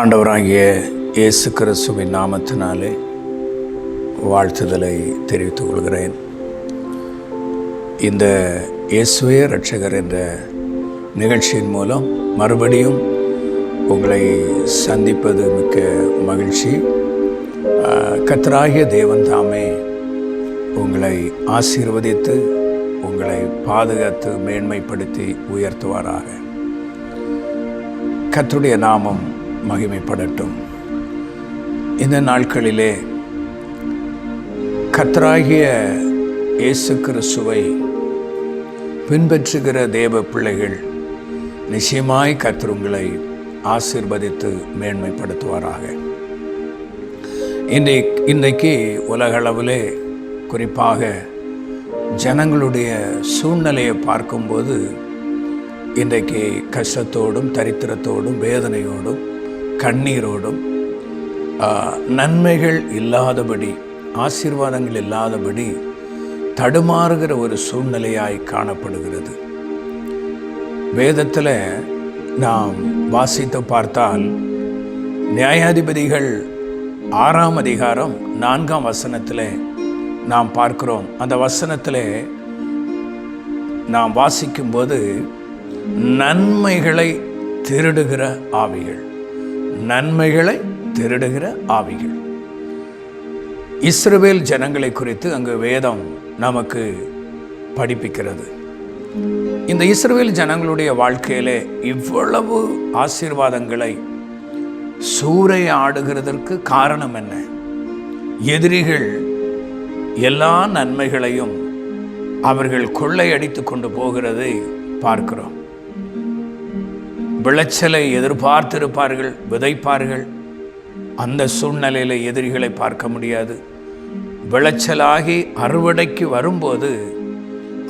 ஆண்டவராகிய இயேசு கிறிஸ்துவின் நாமத்தினாலே வாழ்த்துதலை தெரிவித்துக் கொள்கிறேன். இந்த இயேசுவே ரட்சகர் என்ற நிகழ்ச்சியின் மூலம் மறுபடியும் உங்களை சந்திப்பது மிக்க மகிழ்ச்சி. கத்தராகிய தேவன் தாமே உங்களை ஆசீர்வதித்து உங்களை பாதுகாத்து மேன்மைப்படுத்தி உயர்த்துவாராக. கத்துடைய நாமம் மகிமைப்படட்டும். இந்த நாட்களிலே கத்ராகிய இயேசு கிறிஸ்துவை பின்பற்றுகிற தேவ பிள்ளைகள் நிச்சயமாய் கத்திரங்களை ஆசிர்வதித்து மேன்மைப்படுத்துவாராக. இன்றை இன்றைக்கு உலகளவிலே குறிப்பாக ஜனங்களுடைய சூழ்நிலையை பார்க்கும்போது இன்றைக்கு கஷ்டத்தோடும் தரித்திரத்தோடும் வேதனையோடும் கண்ணீரோடும் நன்மைகள் இல்லாதபடி ஆசீர்வாதங்கள் இல்லாதபடி தடுமாறுகிற ஒரு சூழ்நிலையாய் காணப்படுகிறது. வேதத்தில் நாம் வாசித்து பார்த்தால் நியாயாதிபதிகள் ஆறாம் அதிகாரம் நான்காம் வசனத்தில் நாம் பார்க்கிறோம். அந்த வசனத்தில் நாம் வாசிக்கும்போது நன்மைகளை திருடுகிற ஆவிகள். நன்மைகளை திருடுகிற ஆவிகள். இஸ்ரவேல் ஜனங்களை குறித்து அங்கு வேதம் நமக்கு படிப்பிக்கிறது. இந்த இஸ்ரவேல் ஜனங்களுடைய வாழ்க்கையிலே இவ்வளவு ஆசீர்வாதங்களை சூறையாடுகிறதற்கு காரணம் என்ன? எதிரிகள் எல்லா நன்மைகளையும் அவர்கள் கொள்ளையடித்து கொண்டு போகிறதை பார்க்கிறோம். விளைச்சலை எதிர்பார்த்திருப்பார்கள் விதைப்பார்கள். அந்த சூழ்நிலையில் எதிரிகளை பார்க்க முடியாது. விளைச்சலாகி அறுவடைக்கு வரும்போது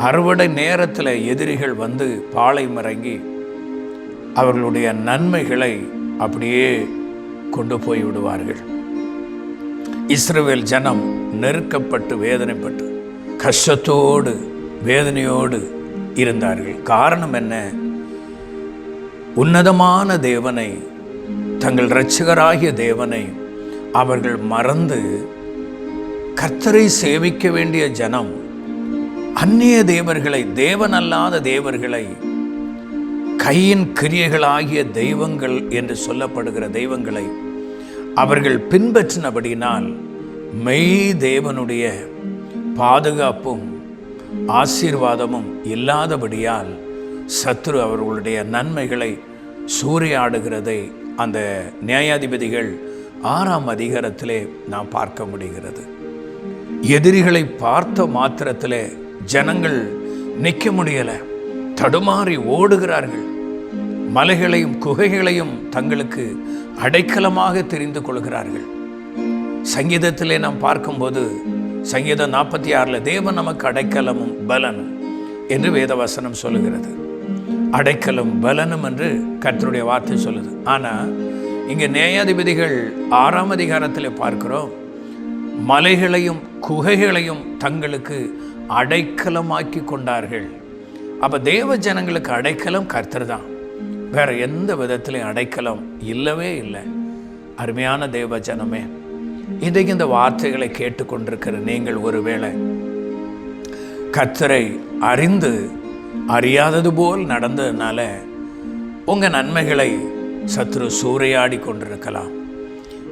அறுவடை நேரத்தில் எதிரிகள் வந்து பாலை மறங்கி அவர்களுடைய நன்மைகளை அப்படியே கொண்டு போய் விடுவார்கள். இஸ்ரேல் ஜனம் நெருக்கப்பட்டு வேதனைப்பட்டு கஷ்டத்தோடு வேதனையோடு இருந்தார்கள். காரணம் என்ன? உன்னதமான தேவனை தங்கள் இரட்சகராகிய தேவனை அவர்கள் மறந்து கர்த்தரை சேவிக்க வேண்டிய ஜனம் அந்நிய தேவர்களை தேவனல்லாத தேவர்களை கையின் கிரியைகளாகிய தெய்வங்கள் என்று சொல்லப்படுகிற தெய்வங்களை அவர்கள் பின்பற்றினபடினால் மெய் தேவனுடைய பாதுகாப்பும் ஆசீர்வாதமும் இல்லாதபடியால் சத்ரு அவர்களுடைய நன்மைகளை சூறையாடுகிறதை அந்த நியாயாதிபதிகள் ஆறாம் அதிகாரத்திலே நாம் பார்க்க முடிகிறது. எதிரிகளை பார்த்த மாத்திரத்திலே ஜனங்கள் நிற்க முடியலை. தடுமாறி ஓடுகிறார்கள். மலைகளையும் குகைகளையும் தங்களுக்கு அடைக்கலமாக தெரிந்து கொள்கிறார்கள். சங்கீதத்திலே நாம் பார்க்கும்போது சங்கீதம் நாற்பத்தி ஆறில் தேவன் நமக்கு அடைக்கலமும் பலனும் என்று வேதவசனம் சொல்லுகிறது. அடைக்கலும் பலனும் என்று கர்த்தருடைய வார்த்தை சொல்லுது. ஆனால் இங்கே நியாயாதிபதிகள் ஆறாம் அதிகாரத்தில் பார்க்கிறோம். மலைகளையும் குகைகளையும் தங்களுக்கு அடைக்கலமாக்கி கொண்டார்கள். அப்போ தேவ ஜனங்களுக்கு அடைக்கலம் கர்த்தர் தான். வேற எந்த விதத்திலையும் அடைக்கலம் இல்லவே இல்லை. அருமையான தேவ ஜனமே இன்றைக்கு இந்த வார்த்தைகளை கேட்டுக்கொண்டிருக்கிற நீங்கள் ஒருவேளை கர்த்தரை அறிந்து அறியாதது போல் நடந்ததுனால உங்கள் நன்மைகளை சத்ரு சூறையாடி கொண்டிருக்கலாம்.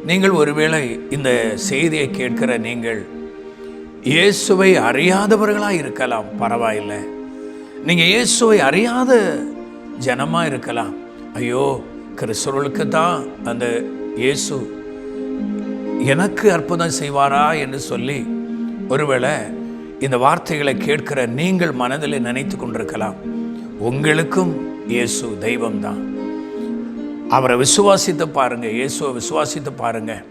நீங்கள் ஒருவேளை இந்த செய்தியை கேட்கிற நீங்கள் இயேசுவை அறியாதவர்களாக இருக்கலாம் பரவாயில்லை. நீங்கள் இயேசுவை அறியாத ஜனமாக இருக்கலாம். ஐயோ கிறிஸ்தவர்களுக்கு தான் அந்த இயேசு எனக்கு அற்புதம் செய்வாரா என்று சொல்லி ஒருவேளை இந்த வார்த்தைகளை கேட்கிற நீங்கள் மனதில் நினைத்து கொண்டிருக்கலாம். உங்களுக்கும் இயேசு தெய்வம்தான். அவரை விசுவாசித்து பாருங்க இயேசுவை விசுவாசித்து பாருங்க.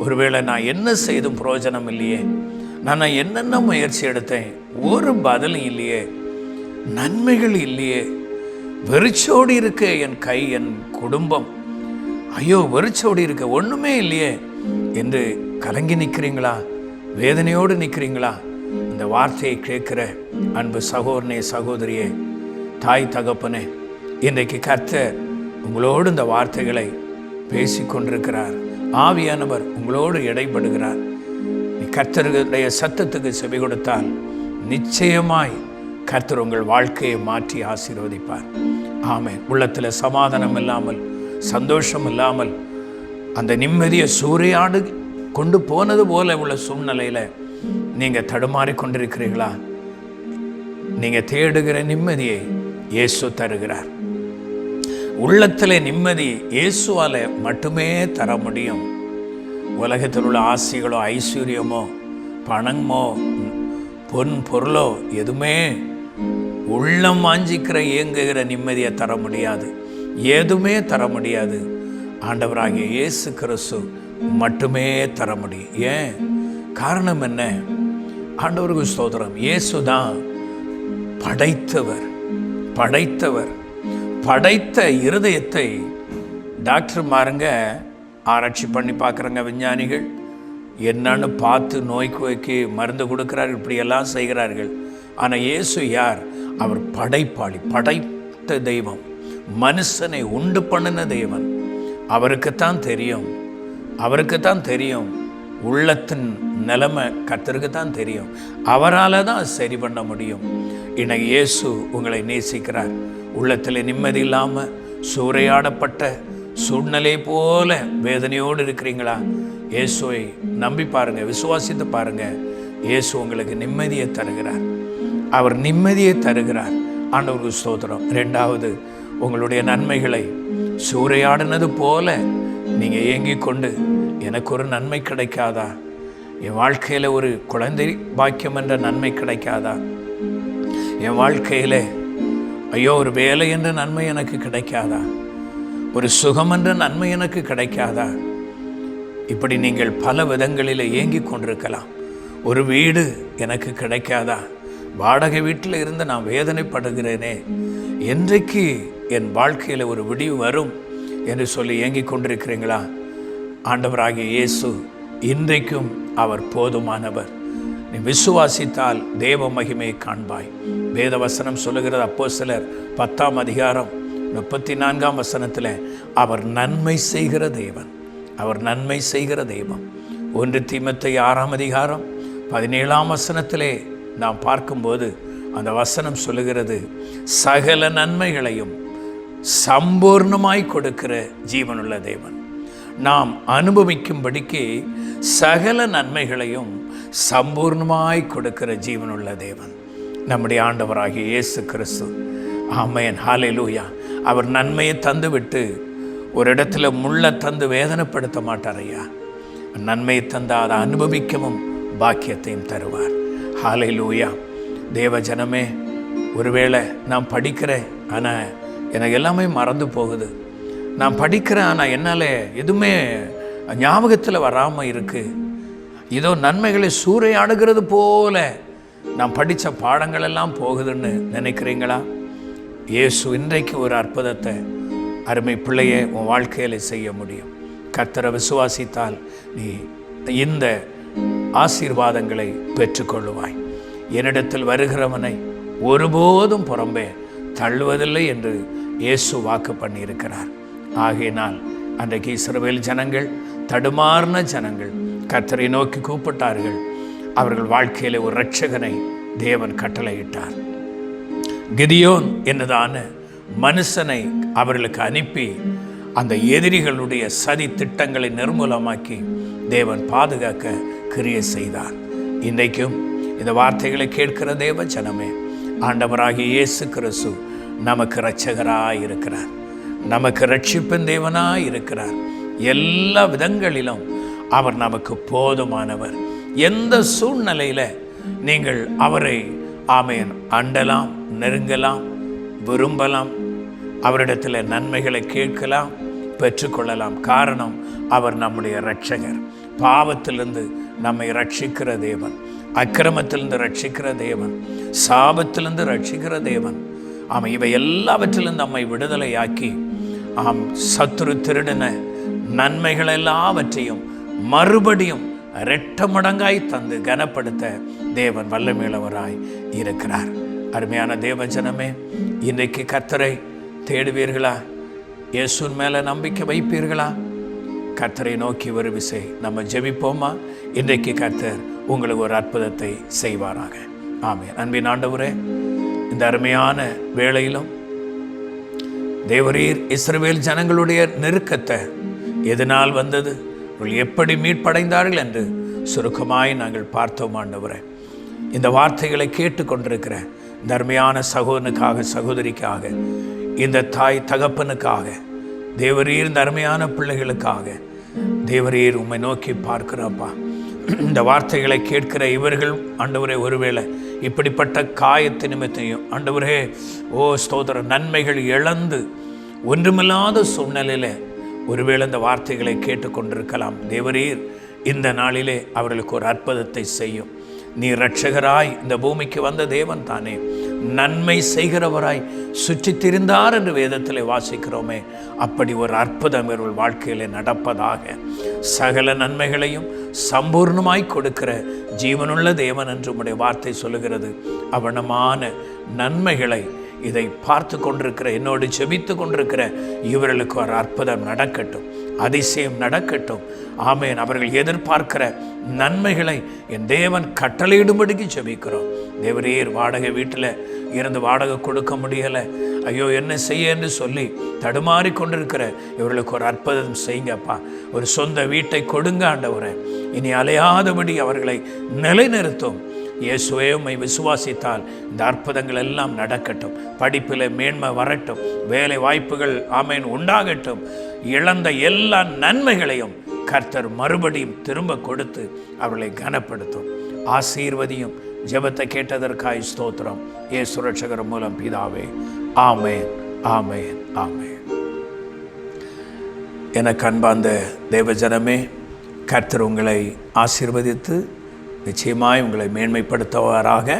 ஒருவேளை நான் என்ன செய்தும் பிரயோஜனம் இல்லையே. நான் நான் என்னென்ன முயற்சி எடுத்தேன்? ஒரு பதிலும் இல்லையே. நன்மைகள் இல்லையே. வெறிச்சோடி இருக்க என் கை என் குடும்பம். ஐயோ வெறிச்சோடி இருக்க. ஒன்றுமே இல்லையே. என்று கலங்கி நிற்கிறீங்களா? வேதனையோடு நிற்கிறீங்களா? இந்த வார்த்தையை கேட்குற அன்பு சகோதரனே சகோதரியே தாய் தகப்பனே இன்றைக்கு கர்த்தர் உங்களோடு இந்த வார்த்தைகளை பேசி கொண்டிருக்கிறார். ஆவியானவர் உங்களோடு இடைப்படுகிறார். நீ கர்த்தர்களுடைய சத்தத்துக்கு செவி கொடுத்தால் நிச்சயமாய் கர்த்தர் உங்கள் வாழ்க்கையை மாற்றி ஆசீர்வதிப்பார். ஆமே உள்ளத்தில் சமாதானம் இல்லாமல் சந்தோஷம் இல்லாமல் அந்த நிம்மதியை சூறையாடு கொண்டு போனது போல உள்ள சூழ்நிலையில் நீங்கள் தடுமாறி கொண்டிருக்கிறீர்களா நீங்கள் தேடுகிற நிம்மதியை இயேசு தருகிறார். உள்ளத்தில் நிம்மதி இயேசுவால் மட்டுமே தர முடியும். உலகத்தில் உள்ள ஆசைகளோ ஐஸ்வர்யமோ பணமோ பொன் பொருளோ எதுவுமே உள்ளம் வாஞ்சிக்கிற இயங்குகிற நிம்மதியை தர முடியாது. எதுவுமே தர முடியாது. ஆண்டவராகிய இயேசு கிறிஸ்து மட்டுமே தர முடியும். ஏன்? காரணம் என்ன? ஆண்டவருக்கு ஸ்தோத்திரம். இயேசு தான் படைத்தவர் படைத்தவர் படைத்த இருதயத்தை டாக்டர் மாருங்க ஆராய்ச்சி பண்ணி பார்க்குறங்க விஞ்ஞானிகள். என்னன்னு பார்த்து நோய்க்கு வைக்க மருந்து கொடுக்குறார்கள் இப்படியெல்லாம் செய்கிறார்கள். ஆனால் இயேசு யார்? அவர் படைப்பாளி படைத்த தெய்வம் மனுஷனை உண்டு பண்ணின தெய்வன். அவருக்குத்தான் தெரியும் அவருக்குத்தான் தெரியும் உள்ளத்தின் நிலைமை கத்தருக்கு தான் தெரியும். அவரால் தான் சரி பண்ண முடியும். இன்னைக்கு இயேசு உங்களை நேசிக்கிறார். உள்ளத்தில் நிம்மதி இல்லாமல் சூறையாடப்பட்ட சூழ்நிலை போல வேதனையோடு இருக்கிறீங்களா? இயேசுவை நம்பி பாருங்க விசுவாசித்து பாருங்க. இயேசு உங்களுக்கு நிம்மதியை தருகிறார். அவர் நிம்மதியை தருகிறார். ஆண்டவருக்கு ஸ்தோத்திரம். ரெண்டாவது உங்களுடைய நன்மைகளை சூறையாடினது போல நீங்கள் இயங்கிக் கொண்டு எனக்கு ஒரு நன்மை கிடைக்காதா? என் வாழ்க்கையில் ஒரு குழந்தை பாக்கியம் என்ற நன்மை கிடைக்காதா? என் வாழ்க்கையில் ஐயோ ஒரு வேலை என்ற நன்மை எனக்கு கிடைக்காதா? ஒரு சுகம் என்ற நன்மை எனக்கு கிடைக்காதா? இப்படி நீங்கள் பல விதங்களில் ஏங்கிக் கொண்டிருக்கலாம். ஒரு வீடு எனக்கு கிடைக்காதா? வாடகை வீட்டில் இருந்து நான் வேதனைப்படுகிறேனே. என்றைக்கு என் வாழ்க்கையில் ஒரு விடிவு வரும் என்று சொல்லி ஏங்கிக் கொண்டிருக்கிறீங்களா? ஆண்டவராகிய இயேசு இன்றைக்கும் அவர் போதுமானவர். நீ விசுவாசித்தால் தேவ மகிமையை காண்பாய். வேத வசனம் சொல்லுகிறது அப்போ சிலர் பத்தாம் அதிகாரம் முப்பத்தி நான்காம் வசனத்தில் அவர் நன்மை செய்கிற தேவன் அவர் நன்மை செய்கிற தெய்வம். ஒன்று தீமத்தை ஆறாம் அதிகாரம் பதினேழாம் வசனத்திலே நாம் பார்க்கும்போது அந்த வசனம் சொல்லுகிறது சகல நன்மைகளையும் சம்பூர்ணமாய் கொடுக்கிற ஜீவனுள்ள தேவன். நாம் அனுபவிக்கும்படிக்கு சகல நன்மைகளையும் சம்பூர்ணமாய் கொடுக்கிற ஜீவனுள்ள தேவன். நம்முடைய ஆண்டவராகிய இயேசு கிறிஸ்து. ஆமையன் ஹாலேலூயா அவர் நன்மையை தந்துவிட்டு ஒரு இடத்துல முள்ள தந்து வேதனைப்படுத்த மாட்டார் ஐயா. நன்மையை தந்து அதை அனுபவிக்கவும் பாக்கியத்தையும் தருவார். ஹாலை லூயா தேவ ஜனமே ஒருவேளை நான் படிக்கிறேன் ஆனால் எனக்கு எல்லாமே மறந்து போகுது. நான் படிக்கிறேன் ஆனால் என்னால் எதுவுமே ஞாபகத்தில் வராமல் இருக்குது இதோ நன்மைகளை சூறையாடுகிறது போல நான் படித்த பாடங்கள் எல்லாம் போகுதுன்னு நினைக்கிறீங்களா? இயேசு இன்றைக்கு ஒரு அற்புதத்தை அருமை பிள்ளையை உன் வாழ்க்கையில் செய்ய முடியும். கர்த்தரை விசுவாசித்தால் நீ இந்த ஆசீர்வாதங்களை பெற்றுக்கொள்ளுவாய். என்னிடத்தில் வருகிறவனை ஒருபோதும் புறம்பே தள்ளுவதில்லை என்று இயேசு வாக்கு பண்ணியிருக்கிறார். ஆகையினால் அன்றைக்கு இஸ்ரவேல் ஜனங்கள் தடுமாறின ஜனங்கள் கர்த்தரை நோக்கி கூப்பிட்டார்கள். அவர்கள் வாழ்க்கையில் ஒரு ரட்சகனை தேவன் கட்டளையிட்டார். கிதியோன் என்னதான மனுஷனை அவர்களுக்கு அனுப்பி அந்த எதிரிகளுடைய சதி திட்டங்களை நிர்மூலமாக்கி தேவன் பாதுகாக்க கிரியை செய்தார். இன்றைக்கும் இந்த வார்த்தைகளை கேட்கிற தேவ ஜனமே ஆண்டவராகிய இயேசு கிறிஸ்து நமக்கு இரட்சகராக இருக்கிறார் நமக்கு ரட்சிப்பின் தேவனாய் இருக்கிறார். எல்லா விதங்களிலும் அவர் நமக்கு போதுமானவர். எந்த சூழ்நிலையில் நீங்கள் அவரை ஆமையன் அண்டலாம் நெருங்கலாம் விரும்பலாம் அவரிடத்தில் நன்மைகளை கேட்கலாம் பெற்றுக்கொள்ளலாம். காரணம் அவர் நம்முடைய இரட்சகர். பாவத்திலிருந்து நம்மை ரட்சிக்கிற தேவன். அக்கிரமத்திலிருந்து ரட்சிக்கிற தேவன். சாபத்திலிருந்து ரட்சிக்கிற தேவன். ஆமாம் இவை எல்லாவற்றிலிருந்து நம்மை விடுதலையாக்கி ஆம் சத்துரு திருடின நன்மைகள் எல்லாவற்றையும் மறுபடியும் ரெட்ட மடங்காய் தந்து கனப்படுத்த தேவன் வல்லமேளவராய் இருக்கிறார். அருமையான தேவஜனமே இன்றைக்கு கத்தரை தேடுவீர்களா? இயேசுன் மேலே நம்பிக்கை வைப்பீர்களா? கர்த்தரை நோக்கி ஒரு விசை நம்ம ஜெபிப்போமா? இன்றைக்கு கர்த்தர் உங்களுக்கு ஒரு அற்புதத்தை செய்வாராக. ஆமே அன்பின் ஆண்டவரே இந்த அருமையான வேளையிலும் தேவரீர் இஸ்ரவேல் ஜனங்களுடைய நெருக்கத்தை எதனால் வந்தது? அவர்கள் எப்படி மீட்படைந்தார்கள் என்று சுருக்கமாய் நாங்கள் பார்த்தோம் ஆண்டவரே. இந்த வார்த்தைகளை கேட்டுக்கொண்டிருக்கிற தர்மையான சகோதனுக்காக சகோதரனுக்காக சகோதரிக்காக இந்த தாய் தகப்பனுக்காக தேவரீர் இந்த அருமையான பிள்ளைகளுக்காக தேவரீர் உம்மை நோக்கி பார்க்கிறப்பா இந்த வார்த்தைகளை கேட்கிற இவர்கள் ஆண்டவரே ஒருவேளை இப்படிப்பட்ட காயத்து நிமித்தையும் ஆண்டவரே ஓ ஸ்தோதர நன்மைகள் இழந்து ஒன்றுமில்லாத சூழ்நிலையில் ஒருவேளை இந்த வார்த்தைகளை கேட்டுக்கொண்டிருக்கலாம். தேவரீர் இந்த நாளிலே அவர்களுக்கு ஒரு அற்புதத்தை செய்யும். நீ ரட்சகராய் இந்த பூமிக்கு வந்த தேவன் தானே. நன்மை செய்கிறவராய் சுற்றித் திரிந்தார் என்று வேதத்தில் வாசிக்கிறோமே. அப்படி ஒரு அற்புதம் இவர்கள் வாழ்க்கையில் நடப்பதாக சகல நன்மைகளையும் சம்பூர்ணமாய் கொடுக்கிற ஜீவனுள்ள தேவன் என்று உடைய வார்த்தை சொல்லுகிறது. அவனமான நன்மைகளை இதை பார்த்து கொண்டிருக்கிற என்னோடு செபித்து கொண்டிருக்கிற இவர்களுக்கு ஒரு அற்புதம் நடக்கட்டும் அதிசயம் நடக்கட்டும். ஆமேன். அவர்கள் எதிர்பார்க்கிற நன்மைகளை என் தேவன் கட்டளையிடும்படிக்கு செபிக்கிறோம். தேவரீர் வாடகை வீட்டில் இருந்து வாடகை கொடுக்க முடியலை. ஐயோ என்ன செய்ய என்று சொல்லி தடுமாறி கொண்டிருக்கிற இவர்களுக்கு ஒரு அற்புதம் செய்யுங்கப்பா. ஒரு சொந்த வீட்டை கொடுங்க ஆண்டவரை. இனி அலையாதபடி அவர்களை நிலைநிறுத்தும். இயேசுவே உம்மை விசுவாசித்தால் இந்த அற்புதங்கள் எல்லாம் நடக்கட்டும். படிப்பில் மேன்மை வரட்டும். வேலை வாய்ப்புகள் ஆமேன் உண்டாகட்டும். இழந்த எல்லா நன்மைகளையும் கர்த்தர் மறுபடியும் திரும்ப கொடுத்து அவர்களை கனப்படுத்தும். ஆசீர்வதியும் ஜெபத்தை கேட்டதற்காய் ஸ்தோத்திரம். ஏ சுரட்சகர் மூலம் பிதாவே ஆமேன் ஆமேன் ஆமேன். எனக்கு அன்பார்ந்த தேவஜனமே கர்த்தர் உங்களை ஆசிர்வதித்து நிச்சயமாய் உங்களை மேன்மைப்படுத்துவாராக.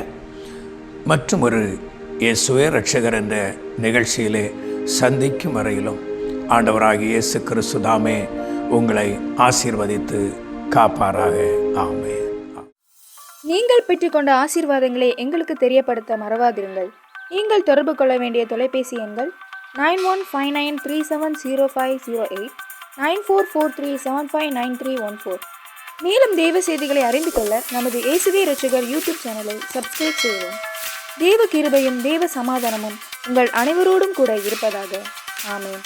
மற்றும் ஒரு இயேசுவே ரட்சகர் என்ற நிகழ்ச்சியிலே சந்திக்கும் வரையிலும் ஆண்டவராக இயேசு கிறிஸ்துதாமே உங்களை ஆசீர்வதித்து காப்பாராக. ஆமே நீங்கள் பெற்றுக்கொண்ட ஆசீர்வாதங்களை எங்களுக்கு தெரியப்படுத்த மறவாதிருங்கள். நீங்கள் தொடர்பு கொள்ள வேண்டிய தொலைபேசி எண்கள் nine one five nine three seven zero five zero eight nine four four three seven five nine three one four. மேலும் தெய்வ செய்திகளை அறிந்து கொள்ள நமது இயேசுவே ரசிகர் யூடியூப் சேனலை சப்ஸ்கிரைப் செய்யவும். தேவ கிருபையும் தேவ சமாதானமும் உங்கள் அனைவரோடும் கூட இருப்பதாக. ஆமேன்.